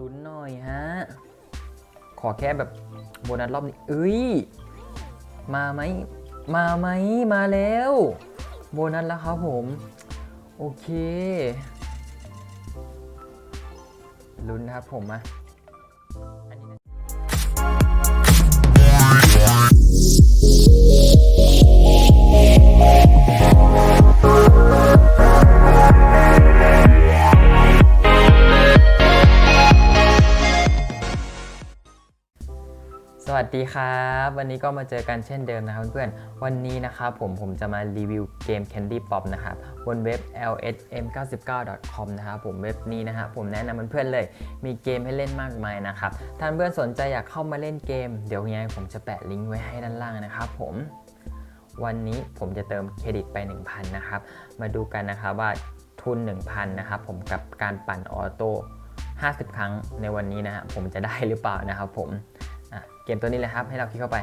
ลุ้นหน่อยฮะ ขอแค่แบบโบนัสรอบนี้เอ้ย มาไหม มาไหม มาแล้ว โบนัสแล้วครับผม โอเค ลุ้นนะครับผมอะ วัสดีครับ วันนี้ก็มาเจอกันเช่นเดิมนะครับเพื่อนๆวันนี้นะครับผมผมจะมารีวิวเกม Candy Pop นะครับบนเว็บ lsm99.com นะครับผมเว็บนี้นะฮะผมแนะนำเพื่อนๆเลย มีเกมให้เล่นมากมายนะครับถ้าเพื่อนสนใจอยากเข้ามาเล่นเกม เดี๋ยวยังไงผมจะแปะลิงก์ไว้ให้ด้านล่างนะครับผมวันนี้ผมจะเติมเครดิตไป 1,000นะครับมาดูกันนะครับว่าทุน 1,000นะครับผมกับการปั่นออโต้50 ครั้งในวันนี้นะฮะผมจะได้หรือเปล่านะครับผม เกมตัวนี้เลยครับ ให้เราคลิกเข้าไป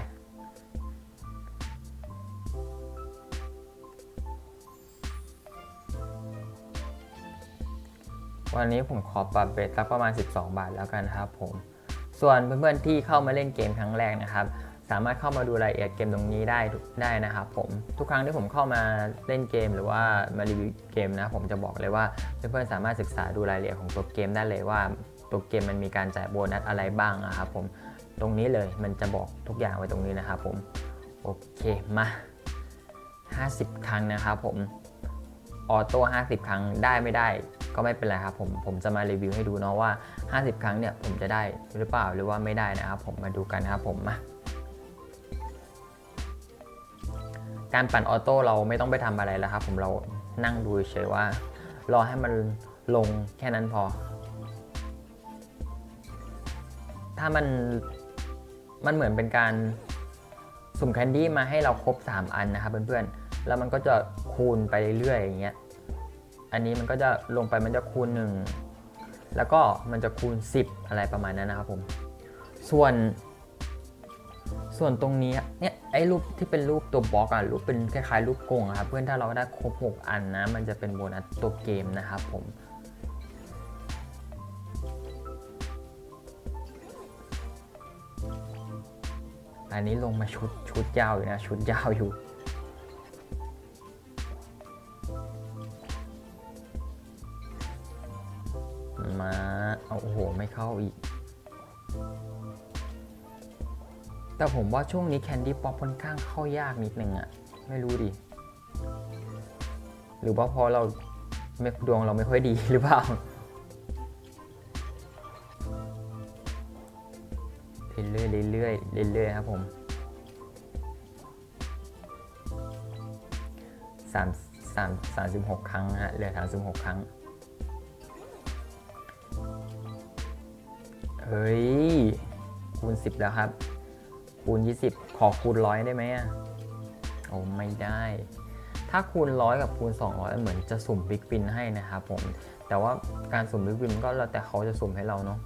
วันนี้ผมขอปรับเบสสักประมาณ 12 บาทแล้วกันนะครับผม ส่วนเพื่อนๆที่เข้ามาเล่นเกมครั้งแรกนะครับ สามารถเข้ามาดูรายละเอียดเกมตรงนี้ได้ได้นะครับผม ทุกครั้งที่ผมเข้ามาเล่นเกมหรือว่ามารีวิวเกมนะผมจะบอกเลยว่าเพื่อนๆสามารถศึกษาดูรายละเอียดของตัวเกมได้เลยว่าตัวเกมมันมีการจ่ายโบนัสอะไรบ้างนะครับผม ตรงนี้เลยมันจะบอกทุกอย่างไว้ตรงนี้นะครับผม โอเคมา 50 ครั้งนะครับผมออโต้50 ครั้งได้ไม่ได้ก็ไม่เป็นไรครับผมผมจะมารีวิวให้ดูเนาะว่า 50 ครั้งเนี่ยผมจะได้หรือเปล่าหรือว่าไม่ได้นะครับผมมาดูกันนะครับผมมาการปั่นออโต้เราไม่ต้องไปทำอะไรแล้วครับผมเรานั่งดูเฉยว่า รอให้มันลงแค่นั้นพอ ถ้ามัน มันเหมือนเป็นการสุ่มแคนดี้มาให้เราครบ 3 อันนะครับเพื่อนๆ แล้วมันก็จะคูณไปเรื่อยๆอย่างเงี้ย อันนี้มันก็จะลงไปมันจะคูณ 1 แล้วก็มันจะคูณ 10 อะไรประมาณนั้นนะครับผม ส่วนส่วนตรงนี้เนี่ยไอ้รูปที่เป็นรูปตัวบล็อกอะรูปเป็นคล้ายๆรูปกงครับเพื่อนถ้าเราได้ครบ 6 อันนะ มันจะเป็นโบนัสตัวเกมนะครับผม อันนี้ลงมาชุดชุดยาวอยู่นะ ชุดยาวอยู่ มาเอาโอ้โห ไม่เข้าอีก แต่ผมว่าช่วงนี้แคนดี้ป๊อปค่อนข้างเข้ายากนิดนึงอะไม่รู้ดิ หรือว่าเพอเราดวงเราไม่ค่อยดีหรือเปล่า เรื่อยๆเรื่อยๆเรื่อยๆครับผมสามสามสามสิบหกครั้งฮะเหลือสามสิบหกครั้งเฮ้ย คูณ10แล้วครับ คูณ20ขอคูณร้อยได้ไหมอะโอ้ไม่ได้ ถ้าคูณร้อยกับคูณ200เหมือนจะสุ่มบิ๊กปินให้นะครับผม แต่ว่าการสุ่มบิ๊กปินก็แล้วแต่เขาจะสุ่มให้เราเนาะ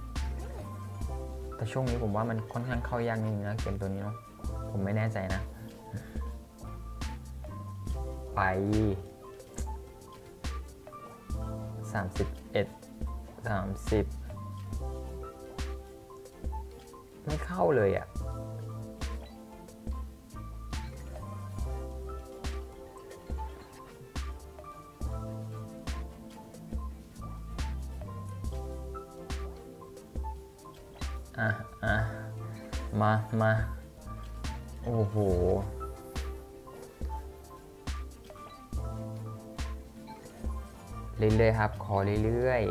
แต่ช่วงนี้ผมว่ามันค่อนข้างเข้ายากนิดนึงนะเกมตัวนี้เนาะผมไม่แน่ใจนะ ไป 31 30 ไม่เข้าเลยอะ่ะ อะอะมามา โอ้โห เรื่อยๆครับ ขอเรื่อย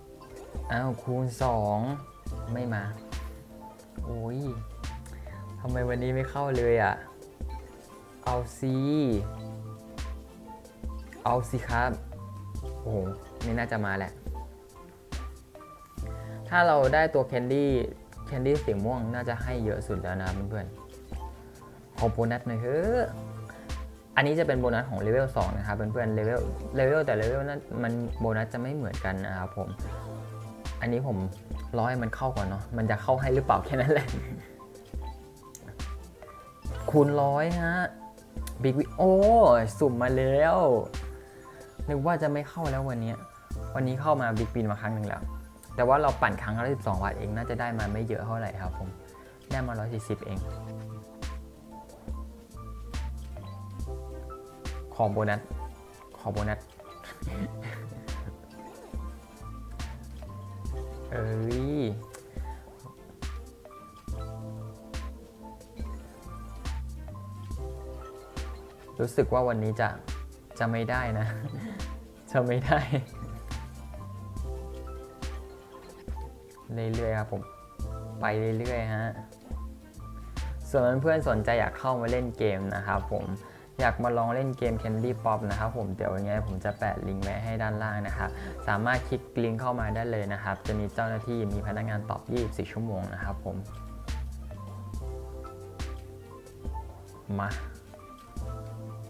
ๆ อ้าว คูณ 2 ไม่มา โอ้ยทำไมวันนี้ไม่เข้าเลยอะ่ะ เอาสิเอาสิครับ โอ้โห ไม่น่าจะมาแหละ ถ้าเราได้ตัวแคนดี้แคนดี้สีม่วงน่าจะให้เยอะสุดแล้วนะเพื่อนๆขอโบนัสหน่อยเถอะอันนี้จะเป็นโบนัสของเลเวล2นะครับเพื่อนๆเลเวลเลเวลแต่เลเวลนั้นมันโบนัสจะไม่เหมือนกันนะครับผมอันนี้ผมรอให้มันเข้าก่อนเนาะมันจะเข้าให้หรือเปล่าแค่นั้นแหละคูณร้อยฮะบิ๊กวิโอ้สุ่มมาแล้วนึกว่าจะไม่เข้าแล้ววันนี้ วันนี้เข้ามาบิ๊กบินมาครั้งหนึ่งแล้ว แต่ว่าเราปั่นครั้งละ12บาทเองน่าจะได้มาไม่เยอะเท่าไหร่ครับผม ได้มา 140 เอง ขอโบนัส ขอโบนัส เอ้ยรู้สึกว่าวันนี้จะจะไม่ได้นะ จะไม่ได้ เรื่อยๆครับผมไปเรื่อยๆฮะส่วนเพื่อนๆสนใจอยากเข้ามาเล่นเกมนะครับผมอยากมาลองเล่นเกม Candy Pop นะครับผมเดี๋ยวยังไงผมจะแปะลิงก์ไว้ให้ด้านล่างนะครับสามารถคลิกลิงก์เข้ามาได้เลยนะครับ จะมีเจ้าหน้าที่มีพนักงานตอบ 24 ชั่วโมงนะครับผมมา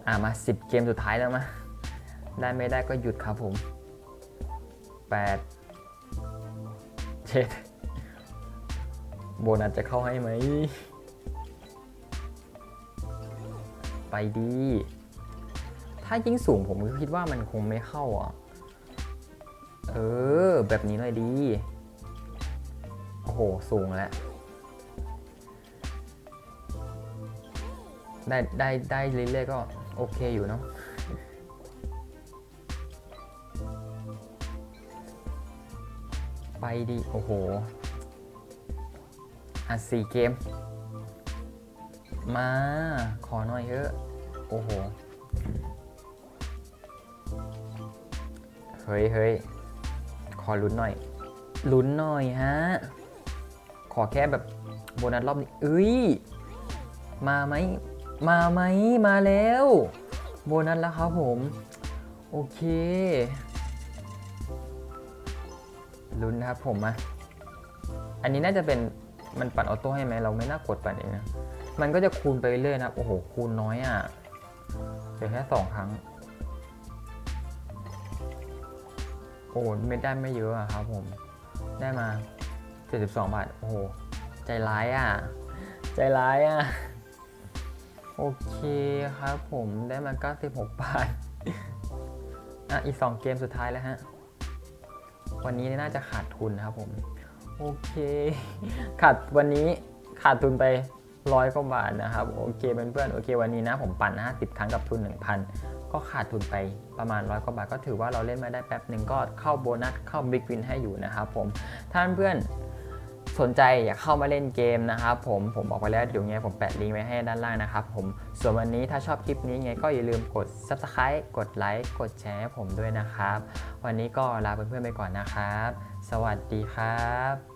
อะมา 10 เกมสุดท้ายแล้วมาได้ไม่ได้ก็หยุดครับผม 8 7โบนัสจะเข้าให้ไหม ไปดี ถ้ายิ่งสูงผมก็คิดว่ามันคงไม่เข้าอะ เออ แบบนี้หน่อยดี โอ้โห สูงแล้ว ได้ได้ได้เรื่อยๆก็โอเคอยู่เนาะ ไปดีโอ้โหอะสี่เกม มาขอหน่อยเถอะโอ้โห เฮ้ยเฮ้ยขอลุ้นหน่อย ลุ้นหน่อยฮะ ขอแค่แบบโบนัสรอบนี้เอ้ย มาไหม มาไหม มาแล้ว โบนัสแล้วครับผม โอเค ลุ้นนะครับผมอะอันนี้น่าจะเป็นมันปัดออโต้ให้ไหมเราไม่น่ากดปัดเองนะ มันก็จะคูณไปเรื่อยนะครับโอ้โห คูณน้อยอะเพียงแค่สองครั้ง โอ้ไม่ได้ไม่เยอะอะครับผม ได้มา 72 บาท โอ้โห ใจร้ายอะ ใจร้ายอะ โอเคครับผมได้มา 96 บาท อะ อีก 2 เกมสุดท้ายแล้วฮะ วันนี้น่าจะขาดทุนนะครับผม โอเค ขาดวันนี้ขาดทุนไปร้อยกว่าบาทนะครับ โอเคเพื่อนๆโอเค วันนี้นะผมปั่น50 ครั้งกับทุน 1,000 ก็ขาดทุนไปประมาณร้อยกว่าบาท ก็ถือว่าเราเล่นมาได้แป๊บหนึ่งก็เข้าโบนัสเข้าบิ๊กวินให้อยู่นะครับผมท่านเพื่อน สนใจอยากเข้ามาเล่นเกมนะครับผมผมบอกไปแล้วเดี๋ยวไงผมแปะลิงก์ไว้ให้ด้านล่างนะครับผมส่วนวันนี้ถ้าชอบคลิปนี้ไงก็อย่าลืมกด subscribe กดไลค์กดแชร์ให้ผมด้วยนะครับ วันนี้ก็ลาเพื่อนๆไปก่อนนะครับ สวัสดีครับ